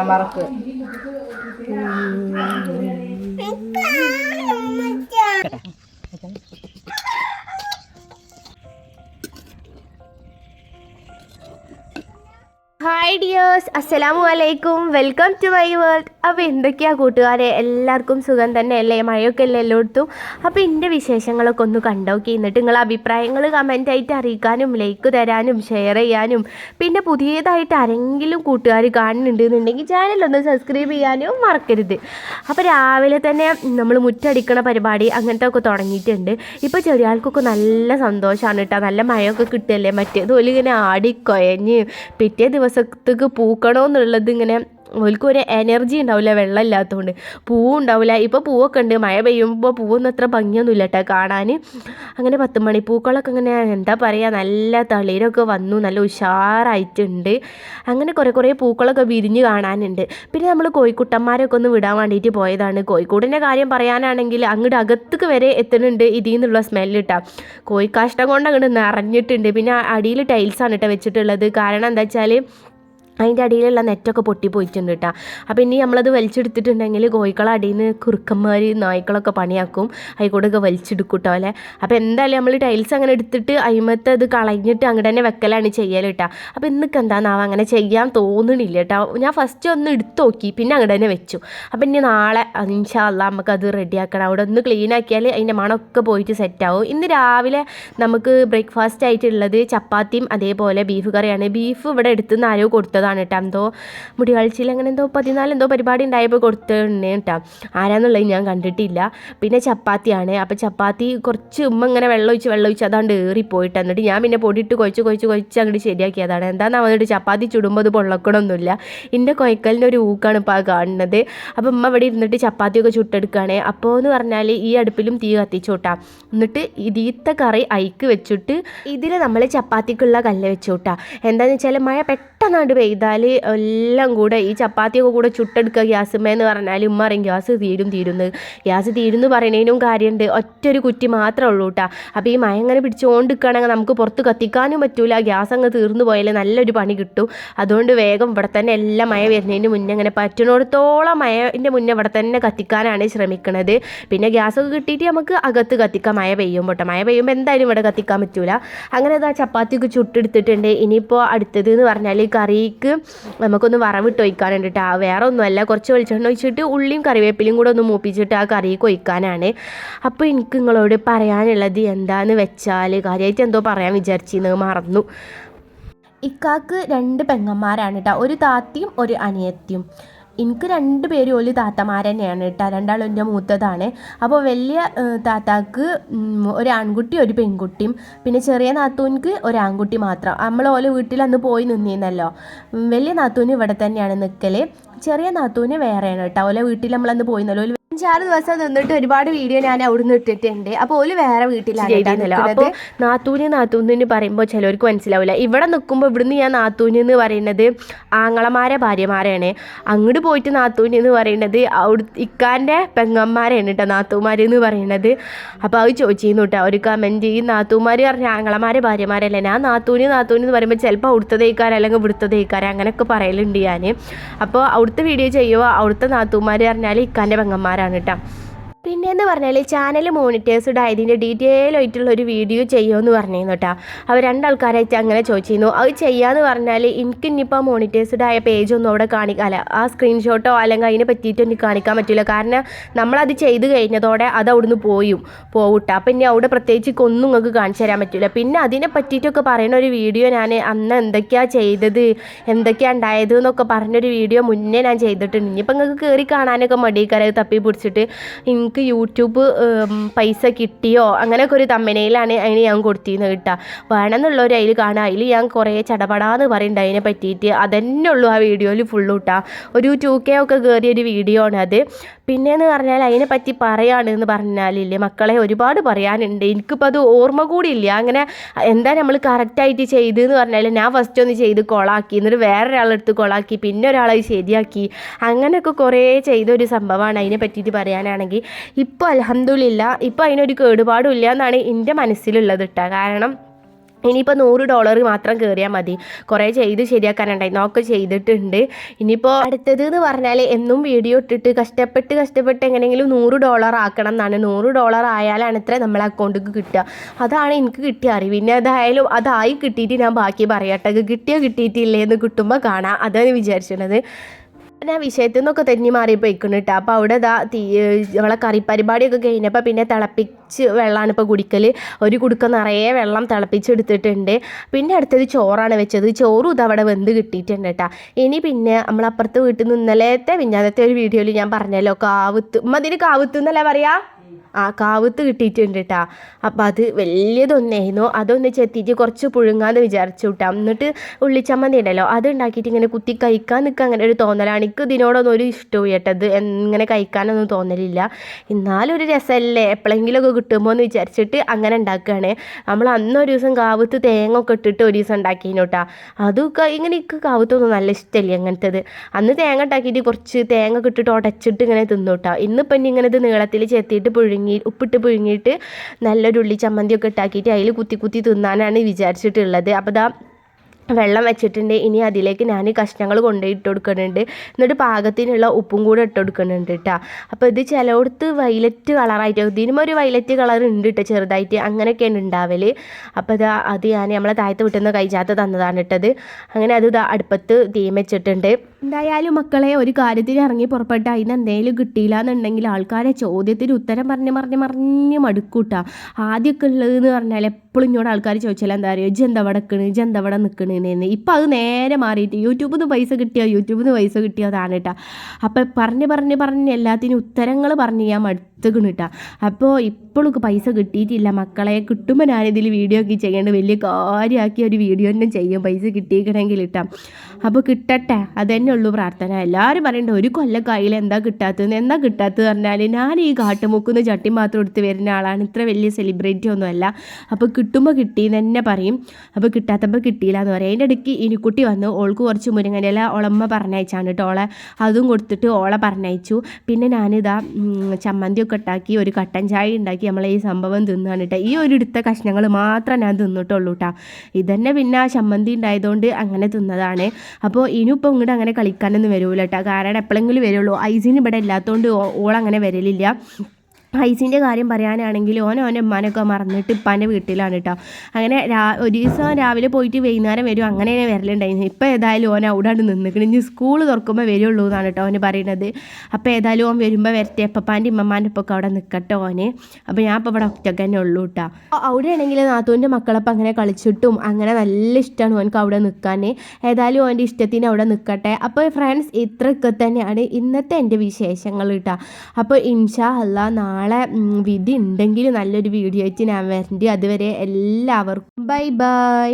മറക്ക് hi dears അസ്സലാമു അലൈക്കും welcome to my world അപ്പോൾ എന്തൊക്കെയാണ് കൂട്ടുകാരെ? എല്ലാവർക്കും സുഖം തന്നെ അല്ലേ? മഴയൊക്കെ അല്ലേ എല്ലായിടത്തും? അപ്പോൾ എന്റെ വിശേഷങ്ങളൊക്കെ ഒന്ന് കണ്ടോക്കി. എന്നിട്ട് നിങ്ങൾ അഭിപ്രായങ്ങൾ കമന്റായിട്ട് അറിയിക്കാനും ലൈക്ക് തരാനും ഷെയർ ചെയ്യാനും പിന്നെ പുതിയതായിട്ട് ആരെങ്കിലും കൂട്ടുകാർ കാണുന്നുണ്ട് എന്നുണ്ടെങ്കിൽ ചാനലൊന്ന് സബ്സ്ക്രൈബ് ചെയ്യാനും മറക്കരുത്. അപ്പോൾ രാവിലെ തന്നെ നമ്മൾ മുറ്റടിക്കണ പരിപാടി അങ്ങനത്തെ ഒക്കെ തുടങ്ങിയിട്ടുണ്ട്. ഇപ്പോൾ ചെറിയാൾക്കൊക്കെ നല്ല സന്തോഷമാണ് കേട്ടോ. നല്ല മഴയൊക്കെ കിട്ടുമല്ലേ മറ്റേത് പോലെ ഇങ്ങനെ ആടിക്കൊയഞ്ഞ് പിറ്റേ ദിവസത്തേക്ക് പൂക്കണമെന്നുള്ളത് ഇങ്ങനെ ഓൽക്കും ഒരു എനർജി ഉണ്ടാവില്ല വെള്ളം ഇല്ലാത്തതുകൊണ്ട് പൂവും ഉണ്ടാവില്ല ഇപ്പോൾ പൂവൊക്കെ ഉണ്ട്. മഴ പെയ്യുമ്പോൾ പൂവൊന്നും അത്ര ഭംഗിയൊന്നുമില്ല കേട്ടോ കാണാൻ അങ്ങനെ പത്ത് മണി പൂക്കളൊക്കെ ഇങ്ങനെ എന്താ പറയുക നല്ല തളിരൊക്കെ വന്നു. നല്ല ഉഷാറായിട്ടുണ്ട്. അങ്ങനെ കുറേ കുറേ പൂക്കളൊക്കെ വിരിഞ്ഞ് കാണാനുണ്ട്. പിന്നെ നമ്മൾ കോഴിക്കുട്ടന്മാരൊക്കെ ഒന്ന് വിടാൻ വേണ്ടിയിട്ട് പോയതാണ്. കോഴിക്കൂടിന്റെ കാര്യം പറയാനാണെങ്കിൽ അങ്ങോട്ട് അകത്തേക്ക് വരെ എത്തുന്നുണ്ട് ഇതിൽ നിന്നുള്ള സ്മെല്ല് ഇട്ടാ കോഴിക്കാഷ്ടം കൊണ്ട് അങ്ങോട്ട് നിറഞ്ഞിട്ടുണ്ട്. പിന്നെ അടിയിൽ ടൈൽസാണ് കേട്ടോ വെച്ചിട്ടുള്ളത്. കാരണം എന്താ വെച്ചാൽ അതിന്റെ അടിയിലുള്ള നെറ്റൊക്കെ പൊട്ടിപ്പോയിട്ടുണ്ട് കേട്ടോ അപ്പോൾ ഇനി നമ്മളത് വലിച്ചെടുത്തിട്ടുണ്ടെങ്കിൽ കോഴിക്കളെ അടിയിൽ നിന്ന് കുറുക്കന്മാർ നായ്ക്കളൊക്കെ പണിയാക്കും. അതിൽക്കൂടെയൊക്കെ വലിച്ചെടുക്കും കേട്ടോ അല്ലേ? അപ്പോൾ എന്തായാലും നമ്മൾ ടൈൽസ് അങ്ങനെ എടുത്തിട്ട് അയിമത്തെ അത് കളഞ്ഞിട്ട് അങ്ങോട്ട് തന്നെ വെക്കലാണ് ചെയ്യൽ കേട്ടോ അപ്പോൾ ഇന്നൊക്കെ എന്താണെന്നാവും അങ്ങനെ ചെയ്യാൻ തോന്നണില്ല കേട്ടോ ഞാൻ ഫസ്റ്റ് ഒന്ന് എടുത്ത് നോക്കി പിന്നെ അങ്ങോട്ട് തന്നെ വെച്ചു. അപ്പോൾ ഇനി നാളെ ഇൻഷാല്ല നമുക്കത് റെഡിയാക്കണം അവിടെ ഒന്ന് ക്ലീൻ ആക്കിയാൽ അതിന്റെ മണമൊക്കെ പോയിട്ട് സെറ്റാവും ഇന്ന് രാവിലെ നമുക്ക് ബ്രേക്ക്ഫാസ്റ്റ് ആയിട്ടുള്ളത് ചപ്പാത്തിയും അതേപോലെ ബീഫ് കറിയാണ്. ബീഫ് ഇവിടെ എടുത്തുനിന്ന് ആരോ കൊടുത്തതാണ് കേട്ടോ എന്തോ മുടി കളിച്ചിൽ അങ്ങനെ എന്തോ പതിനാല് എന്തോ പരിപാടി ഉണ്ടായപ്പോൾ കൊടുത്തേ കേട്ടോ ആരാന്നുള്ളത് ഞാൻ കണ്ടിട്ടില്ല. പിന്നെ ചപ്പാത്തിയാണ്. അപ്പോൾ ചപ്പാത്തി കുറച്ച് ഉമ്മ ഇങ്ങനെ വെള്ളം ഒഴിച്ച് വെള്ളം ഒഴിച്ച് അതാണ്ട് ഏറിപ്പോയിട്ട്. എന്നിട്ട് ഞാൻ പിന്നെ പൊടിയിട്ട് കുഴച്ച് കുഴച്ച് കുഴച്ച് അങ്ങോട്ട് ശരിയാക്കിയതാണ്. എന്താണെന്ന് വന്നിട്ട് ചപ്പാത്തി ചുടുമ്പോൾ അത് പൊള്ളക്കണമൊന്നുമില്ല എന്റെ കൊയക്കലിന്റെ ഒരു ഊക്കാണ് ഇപ്പോൾ ആ കാണുന്നത്. അപ്പോൾ ഉമ്മ ഇവിടെ ഇരുന്നിട്ട് ചപ്പാത്തിയൊക്കെ ചുട്ടെടുക്കുകയാണ് അപ്പോൾ എന്ന് പറഞ്ഞാൽ ഈ അടുപ്പിലും തീ കത്തിച്ചോട്ടാ. എന്നിട്ട് ഇതീത്ത കറി അയക്ക് വെച്ചിട്ട് ഇതിൽ നമ്മൾ ചപ്പാത്തിക്കുള്ള കല്ല് വെച്ചോട്ടാ. എന്താണെന്ന് വെച്ചാൽ മഴ പെട്ടെന്നാണ്ട് പെയ്താൽ എല്ലാം കൂടെ ഈ ചപ്പാത്തിയൊക്കെ കൂടെ ചുട്ടെടുക്കുക ഗ്യാസുമ്മേന്ന് പറഞ്ഞാൽ ഉമ്മ പറയും ഗ്യാസ് തീരും തീരുന്നു. ഗ്യാസ് തീരുന്നു പറയണേനും കാര്യമുണ്ട് ഒറ്റൊരു കുറ്റി മാത്രമേ ഉള്ളൂ കേട്ടോ അപ്പോൾ ഈ മഴ പിടിച്ചുകൊണ്ട് നിൽക്കുകയാണെങ്കിൽ നമുക്ക് പുറത്ത് കത്തിക്കാനും പറ്റൂല. ഗ്യാസ് അങ്ങ് തീർന്നു പോയാൽ നല്ലൊരു പണി കിട്ടും. അതുകൊണ്ട് വേഗം ഇവിടെ തന്നെ എല്ലാം മഴ വരുന്നതിന് മുന്നേ അങ്ങനെ പറ്റുന്നിടത്തോളം മഴന്റെ മുന്നേ ഇവിടെ തന്നെ കത്തിക്കാനാണ് ശ്രമിക്കുന്നത് പിന്നെ ഗ്യാസൊക്കെ കിട്ടിയിട്ട് നമുക്ക് അകത്ത് കത്തിക്കാം. മഴ പെയ്യുമ്പോൾ കേട്ടോ മഴ പെയ്യുമ്പോൾ എന്തായാലും ഇവിടെ കത്തിക്കാൻ പറ്റൂല. അങ്ങനെ ഇതാ ചപ്പാത്തിയൊക്കെ ചുട്ടെടുത്തിട്ടുണ്ട്. ഇനിയിപ്പോൾ അടുത്തത് എന്ന് പറഞ്ഞാൽ കറിക്ക് നമുക്കൊന്ന് വറവിട്ട് ഒഴിക്കാനുണ്ട് കേട്ടോ വേറെ ഒന്നുമല്ല കുറച്ച് വെളിച്ചെണ്ണ ഒഴിച്ചിട്ട് ഉള്ളിയും കറിവേപ്പിലയും കൂടെ ഒന്ന് മൂപ്പിച്ചിട്ട് ആ കറിക്ക് ഒഴിക്കാനാണ്. അപ്പോൾ എനിക്ക് നിങ്ങളോട് പറയാനുള്ളത് എന്താന്ന് വെച്ചാൽ കാര്യമായിട്ട് എന്തോ പറയാൻ വിചാരിച്ചിരുന്നത് മറന്നു. ഇക്കാക്ക് രണ്ട് പെങ്ങന്മാരാണ് കേട്ടോ ഒരു താത്തിയും ഒരു അനിയത്തിയും. എനിക്ക് രണ്ട് പേരും ഒരു താത്തമാർ തന്നെയാണ് കേട്ടോ. രണ്ടാളും എന്റെ മൂത്തതാണ്. അപ്പോൾ വലിയ താത്താക്ക് ഒരു ആൺകുട്ടി ഒരു പെൺകുട്ടിയും. പിന്നെ ചെറിയ നാത്തൂനിക്ക് ഒരു ആൺകുട്ടി മാത്രം. നമ്മൾ ഓലെ വീട്ടിൽ അന്ന് പോയി നിന്നിരുന്നല്ലോ. വലിയ നാത്തൂന് ഇവിടെ തന്നെയാണ് നിൽക്കൽ ചെറിയ നാത്തൂന് വേറെയാണ് കേട്ടോ. ഓലെ വീട്ടിൽ നമ്മളന്ന് പോയിരുന്നല്ലോ. ഒരു അഞ്ചാറ് ദിവസം നിന്നിട്ട് ഒരുപാട് വീഡിയോ ഞാൻ അവിടുന്ന് ഇട്ടിട്ടുണ്ട്. അപ്പോൾ ഓൽ വേറെ വീട്ടിലാണ് അപ്പോൾ നാത്തൂന് നാത്തൂന്ന് പറയുമ്പോൾ ചിലവർക്ക് മനസ്സിലാവില്ല. ഇവിടെ നിൽക്കുമ്പോൾ ഇവിടുന്ന് ഞാൻ നാത്തൂന് എന്ന് പറയുന്നത് ആങ്ങളമാരെ ഭാര്യമാരാണ്. അങ്ങോട്ട് പോയിട്ട് നാത്തൂന് എന്ന് പറയുന്നത് അവിടെ ഇക്കാന്റെ പെങ്ങന്മാരാണ് കേട്ടോ നാത്തൂമാർ എന്ന് പറയുന്നത്. അപ്പോൾ അത് ചോദിച്ചിരുന്നു കേട്ടോ. ഒരു കമന്റ് ഈ നാത്തൂമാർ പറഞ്ഞ ആങ്ങളമാരെ ഭാര്യമാരല്ലേ? ഞാൻ നാത്തൂന് നാത്തൂന് എന്ന് പറയുമ്പോൾ ചിലപ്പോൾ അവിടുത്തെ തേക്കാരം അല്ലെങ്കിൽ ഇവിടുത്തെ തേക്കാരം അങ്ങനെയൊക്കെ പറയലുണ്ട് ഞാൻ അപ്പോൾ അവിടുത്തെ വീഡിയോ ചെയ്യുമോ അവിടുത്തെ നാത്തൂമാർ പറഞ്ഞാൽ ഇക്കാന്റെ പെങ്ങന്മാരാണ്. കേട്ടോ പിന്നെ എന്ന് പറഞ്ഞാൽ ചാനൽ മോണിറ്റേഴ്സ്ഡ് ആയതിന്റെ ഡീറ്റെയിൽ ആയിട്ടുള്ള ഒരു വീഡിയോ ചെയ്യുമെന്ന് പറഞ്ഞിരുന്നു കേട്ടോ അവർ രണ്ടാൾക്കാരായിട്ട് അങ്ങനെ ചോദിച്ചിരുന്നു. അത് ചെയ്യാന്ന് പറഞ്ഞാൽ എനിക്ക് ഇനിയിപ്പോൾ മോണിറ്റേഴ്സ്ഡ് ആയ പേജൊന്നും അവിടെ കാണിക്കാല്ല ആ സ്ക്രീൻഷോട്ടോ അല്ലെങ്കിൽ അതിനെ പറ്റിയിട്ടോ എനിക്ക് കാണിക്കാൻ പറ്റില്ല. കാരണം നമ്മളത് ചെയ്ത് കഴിഞ്ഞതോടെ അത് അവിടുന്ന് പോയും പോകട്ടെ അപ്പം ഇനി അവിടെ പ്രത്യേകിച്ച് ഒന്നും നിങ്ങൾക്ക് കാണിച്ചു തരാൻ പറ്റില്ല പിന്നെ അതിനെ പറ്റിയിട്ടൊക്കെ പറയുന്ന ഒരു വീഡിയോ ഞാൻ അന്ന് എന്തൊക്കെയാണ് ചെയ്തത് എന്തൊക്കെയാണ് ഉണ്ടായത് എന്നൊക്കെ പറഞ്ഞൊരു വീഡിയോ മുന്നേ ഞാൻ ചെയ്തിട്ടുണ്ട്. ഇനിയിപ്പോൾ നിങ്ങൾക്ക് കയറി കാണാനൊക്കെ മടിക്കാരത് തപ്പി പിടിച്ചിട്ട്. എനിക്ക് യൂട്യൂബ് പൈസ കിട്ടിയോ? അങ്ങനെയൊക്കെ ഒരു തമ്മനയിലാണ് അതിന് ഞാൻ കൊടുത്തിരുന്നത് കിട്ടുക വേണമെന്നുള്ളവർ അതിൽ കാണുക അതിൽ ഞാൻ കുറേ ചടപടാന്ന് പറയുന്നുണ്ട് അതിനെ പറ്റിയിട്ട്. അതന്നെ ഉള്ളൂ ആ വീഡിയോയിൽ ഫുള്ള് കിട്ടുക ഒരു ടു കെ ഒക്കെ കയറിയ ഒരു വീഡിയോ ആണ് അത് പിന്നെയെന്ന് പറഞ്ഞാൽ അതിനെ പറ്റി പറയാണെന്ന് പറഞ്ഞാലില്ലേ മക്കളെ ഒരുപാട് പറയാനുണ്ട്. എനിക്കിപ്പോൾ അത് ഓർമ്മ കൂടി ഇല്ല അങ്ങനെ എന്താ നമ്മൾ കറക്റ്റായിട്ട് ചെയ്തെന്ന് പറഞ്ഞാൽ ഞാൻ ഫസ്റ്റ് ഒന്ന് ചെയ്ത് കൊളാക്കി എന്നിട്ട് വേറൊരാളെടുത്ത് കൊളാക്കി പിന്നെ ഒരാളെ ശരിയാക്കി. അങ്ങനെയൊക്കെ കുറേ ചെയ്ത ഒരു സംഭവമാണ് അതിനെ പറ്റിയിട്ട് പറയാനാണെങ്കിൽ ഇപ്പോൾ അലഹമില്ല ഇപ്പോൾ അതിനൊരു കേടുപാടും ഇല്ല എന്നാണ് എന്റെ മനസ്സിലുള്ളത് കേട്ടോ കാരണം ഇനിയിപ്പോൾ നൂറ് ഡോളർ മാത്രം കയറിയാൽ മതി. കുറേ ചെയ്ത് ശരിയാക്കാനുണ്ടായി നോക്കെ ചെയ്തിട്ടുണ്ട്. ഇനിയിപ്പോൾ അടുത്തത് എന്ന് പറഞ്ഞാൽ എന്നും വീഡിയോ ഇട്ടിട്ട് കഷ്ടപ്പെട്ട് കഷ്ടപ്പെട്ട് എങ്ങനെയെങ്കിലും നൂറ് ഡോളർ ആക്കണം എന്നാണ്. നൂറ് ഡോളർ ആയാലാണ് ഇത്ര നമ്മളെ അക്കൗണ്ടിക്ക് കിട്ടുക. അതാണ് എനിക്ക് കിട്ടിയ അറിവ്. പിന്നെ അതായാലും അതായി കിട്ടിയിട്ട് ഞാൻ ബാക്കി പറയട്ടെ. കിട്ടിയോ കിട്ടിയിട്ടില്ലേ എന്ന് കിട്ടുമ്പോൾ കാണാം. അതാണ് വിചാരിച്ചത്. ഞാൻ വിഷയത്തിൽ നിന്നൊക്കെ തെന്നി മാറിപ്പോയിക്കണം കേട്ടോ അപ്പോൾ അവിടെ ഇതാ തീ നമ്മളെ കറി പരിപാടിയൊക്കെ കഴിഞ്ഞപ്പോൾ പിന്നെ തിളപ്പിച്ച് വെള്ളമാണ് ഇപ്പോൾ കുടിക്കൽ ഒരു കുടുക്ക നിറയെ വെള്ളം തിളപ്പിച്ചെടുത്തിട്ടുണ്ട്. പിന്നെ അടുത്തത് ചോറാണ് വെച്ചത്. ചോറും ഇതവിടെ വെന്ത് കിട്ടിയിട്ടുണ്ട് കേട്ടോ ഇനി പിന്നെ നമ്മളപ്പുറത്ത് വീട്ടിൽ നിന്ന് ഇന്നലത്തെ ഒരു വീഡിയോയിൽ ഞാൻ പറഞ്ഞല്ലോ കാവുത്ത്. ഉമ്മ അതിന് കാവുത്ത് എന്നല്ല പറയാ? ആ കാവത്ത് കിട്ടിയിട്ടുണ്ട് കേട്ടാ അപ്പോൾ അത് വലിയതൊന്നായിരുന്നു. അതൊന്ന് ചെത്തിയിട്ട് കുറച്ച് പുഴുങ്ങാന്ന് വിചാരിച്ചു കേട്ടാ എന്നിട്ട് ഉള്ളിച്ചമ്മന്തി ഉണ്ടല്ലോ അത് ഉണ്ടാക്കിയിട്ട് ഇങ്ങനെ കുത്തി കഴിക്കാൻ നിൽക്കുക അങ്ങനെ ഒരു തോന്നലാണ്. എനിക്ക് ഇതിനോടൊന്നും ഒരു ഇഷ്ടവും കേട്ടത് ഇങ്ങനെ കഴിക്കാനൊന്നും തോന്നലില്ല. എന്നാലും ഒരു രസമല്ലേ എപ്പോഴെങ്കിലുമൊക്കെ കിട്ടുമ്പോൾ എന്ന് വിചാരിച്ചിട്ട് അങ്ങനെ ഉണ്ടാക്കുകയാണ് നമ്മൾ അന്ന് ഒരു ദിവസം കാവത്ത് തേങ്ങ ഒക്കെ ഇട്ടിട്ട് ഒരു ദിവസം ഉണ്ടാക്കിയിരുന്നു കേട്ടാ അതൊക്കെ ഇങ്ങനെ എനിക്ക് കാവത്തൊന്നും നല്ല ഇഷ്ടമല്ലേ അങ്ങനത്തേത്. അന്ന് തേങ്ങ ഉണ്ടാക്കിയിട്ട് കുറച്ച് തേങ്ങ ഒക്കെ ഇട്ടിട്ട് ഉടച്ചിട്ട് ഇങ്ങനെ തിന്നു കേട്ടോ ഇന്നിപ്പം ഇനി ഇങ്ങനെ ഇത് നീളത്തിൽ ചെത്തിയിട്ട് പുഴുങ്ങി ഉപ്പിട്ട് പുഴുങ്ങിയിട്ട് നല്ലൊരു ഉള്ളി ചമ്മന്തിയൊക്കെ ഇട്ടാക്കിയിട്ട് അതിൽ കുത്തി കുത്തി തിന്നാനാണ് വിചാരിച്ചിട്ടുള്ളത്. അപ്പോൾ ദാ വെള്ളം വെച്ചിട്ടുണ്ട്. ഇനി അതിലേക്ക് ഞാൻ കഷ്ണങ്ങൾ കൊണ്ടുപോയി ഇട്ട് കൊടുക്കുന്നുണ്ട്. എന്നിട്ട് പാകത്തിനുള്ള ഉപ്പും കൂടെ ഇട്ട് കൊടുക്കുന്നുണ്ട് കേട്ടോ. അപ്പോൾ ഇത് ചിലയിടത്ത് വൈലറ്റ് കളറായിട്ട് ഇതിനും ഒരു വൈലറ്റ് കളർ ഉണ്ട് കേട്ടോ ചെറുതായിട്ട്. അങ്ങനെയൊക്കെയാണ് ഉണ്ടാവൽ അപ്പോൾ അത് അത് ഞാൻ നമ്മളെ താഴത്ത് വിട്ടുന്ന കഴിച്ചാത്ത തന്നതാണ് ഇട്ടത് അങ്ങനെ അത് അടുപ്പത്ത് തീം വെച്ചിട്ടുണ്ട്. എന്തായാലും മക്കളെ ഒരു കാര്യത്തിന് ഇറങ്ങി പുറപ്പെട്ട. അതിന് എന്തെങ്കിലും കിട്ടിയില്ല എന്നുണ്ടെങ്കിൽ ആൾക്കാരെ ചോദ്യത്തിന് ഉത്തരം പറഞ്ഞ് പറഞ്ഞ് പറഞ്ഞ് മടുക്കൂട്ട. ആദ്യമൊക്കെ ഉള്ളതെന്ന് പറഞ്ഞാൽ എപ്പോഴും ഇങ്ങോട്ട് ആൾക്കാർ ചോദിച്ചാൽ എന്താ പറയുക ഇജ് അവിടെ നിൽക്കണ് ഇജ് അവിടെ വട നിൽക്കണെന്ന് ഇപ്പം അത് നേരെ മാറിയിട്ട് യൂട്യൂബിൽ നിന്ന് പൈസ കിട്ടിയോ? യൂട്യൂബിൽ നിന്ന് പൈസ കിട്ടിയോ അതാണ് കേട്ടോ അപ്പം പറഞ്ഞ് പറഞ്ഞ് പറഞ്ഞ് എല്ലാത്തിനും ഉത്തരങ്ങൾ പറഞ്ഞ് ഞാൻ മടുത്തുകണ് കേട്ടോ അപ്പോൾ ഇപ്പോഴും പൈസ കിട്ടിയിട്ടില്ല. മക്കളെ കിട്ടുമ്പോൾ ഞാനിതിൽ വീഡിയോ ഒക്കെ ചെയ്യേണ്ട വലിയ കാര്യമാക്കി ഒരു വീഡിയോ തന്നെ ചെയ്യും. പൈസ കിട്ടിയിരിക്കണമെങ്കിൽ കേട്ടോ അപ്പോൾ കിട്ടട്ടെ. അതന്നെ ഉള്ളൂ പ്രാർത്ഥന. എല്ലാവരും പറയണ്ട ഒരു കൊല്ലക്കായിൽ എന്താ കിട്ടാത്തത് എന്താ കിട്ടാത്തത് പറഞ്ഞാൽ ഞാൻ ഈ കാട്ടുമുക്കുന്ന ചട്ടി മാത്രം എടുത്ത് വരുന്ന ആളാണ്. ഇത്ര വലിയ സെലിബ്രിറ്റി ഒന്നുമല്ല. അപ്പോൾ കിട്ടുമ്പോൾ കിട്ടി എന്ന് തന്നെ പറയും. അപ്പോൾ കിട്ടാത്തപ്പോൾ കിട്ടിയില്ല എന്ന് പറയും. അതിന്റെ ഇടയ്ക്ക് ഇനിക്കുട്ടി വന്നു. ഓൾക്ക് കുറച്ച് മുരിങ്ങനില ഓളമ്മ പറഞ്ഞയച്ചാണ് കേട്ടോ ഓളെ. അതും കൊടുത്തിട്ട് ഓളെ പറഞ്ഞയച്ചു. പിന്നെ ഞാനിതാ ചമ്മന്തിയൊക്കെ ഉണ്ടാക്കി ഒരു കട്ടൻ ചായ ഉണ്ടാക്കി നമ്മളെ ഈ സംഭവം തിന്നാണ് കേട്ടോ. ഈ ഒരു എടുത്ത കഷ്ണങ്ങൾ മാത്രം ഞാൻ തിന്നിട്ടുള്ളൂ കേട്ടോ. ഇതന്നെ പിന്നെ ചമ്മന്തി ഉണ്ടായതുകൊണ്ട് അങ്ങനെ തിന്നതാണ്. അപ്പോൾ ഇനിയിപ്പോൾ ഇങ്ങോട്ട് അങ്ങനെ കളിക്കാനൊന്നും വരൂല കേട്ടോ കാരണം എപ്പോഴെങ്കിലും വരുള്ളൂ. ഐസിന് ഇവിടെ ഇല്ലാത്തതുകൊണ്ട് ഓൾ അങ്ങനെ വരലില്ല. ഐസിന്റെ കാര്യം പറയാനാണെങ്കിൽ ഓൻ ഓനെ ഉമ്മാനൊക്കെ മറന്നിട്ട് ഇപ്പാന്റെ വീട്ടിലാണ് കേട്ടോ അങ്ങനെ രാ ഒരു ദിവസം രാവിലെ പോയിട്ട് വൈകുന്നേരം വരും അങ്ങനെ വരലുണ്ടായിരുന്നു ഇപ്പോൾ ഏതായാലും ഓൻ അവിടെ നിന്നിക്കണം. ഇനി സ്കൂൾ തുറക്കുമ്പോൾ വരുള്ളൂ എന്നാണ് കേട്ടോ അവന് പറയുന്നത് അപ്പോൾ ഏതായാലും ഓൻ വരുമ്പോൾ വരട്ടെ. അപ്പപ്പാന്റെ ഇമ്മമാന്റെ ഒപ്പൊക്കെ അവിടെ നിൽക്കട്ടെ ഓന്. അപ്പോൾ ഞാൻ ഇപ്പോൾ ഇവിടെ ഒറ്റയ്ക്ക് തന്നെ ഉള്ളൂ കേട്ടോ അവിടെ ആണെങ്കിൽ നാത്തൂന്റെ മക്കളപ്പം അങ്ങനെ കളിച്ചിട്ടും അങ്ങനെ നല്ല ഇഷ്ടമാണ് ഓനക്ക് അവിടെ നിൽക്കാൻ. ഏതായാലും ഓന്റെ ഇഷ്ടത്തിന് അവിടെ നിൽക്കട്ടെ അപ്പോൾ ഫ്രണ്ട്സ് ഇത്രയൊക്കെ തന്നെയാണ് ഇന്നത്തെ എന്റെ വിശേഷങ്ങൾ കേട്ടോ അപ്പോൾ ഇൻഷാ അല്ല നാളെ ഉം, വിധി ഉണ്ടെങ്കിൽ നല്ലൊരു വീഡിയോ ആയിട്ട് ഞാൻ വരണ്ടി. അതുവരെ എല്ലാവർക്കും ബൈ ബൈ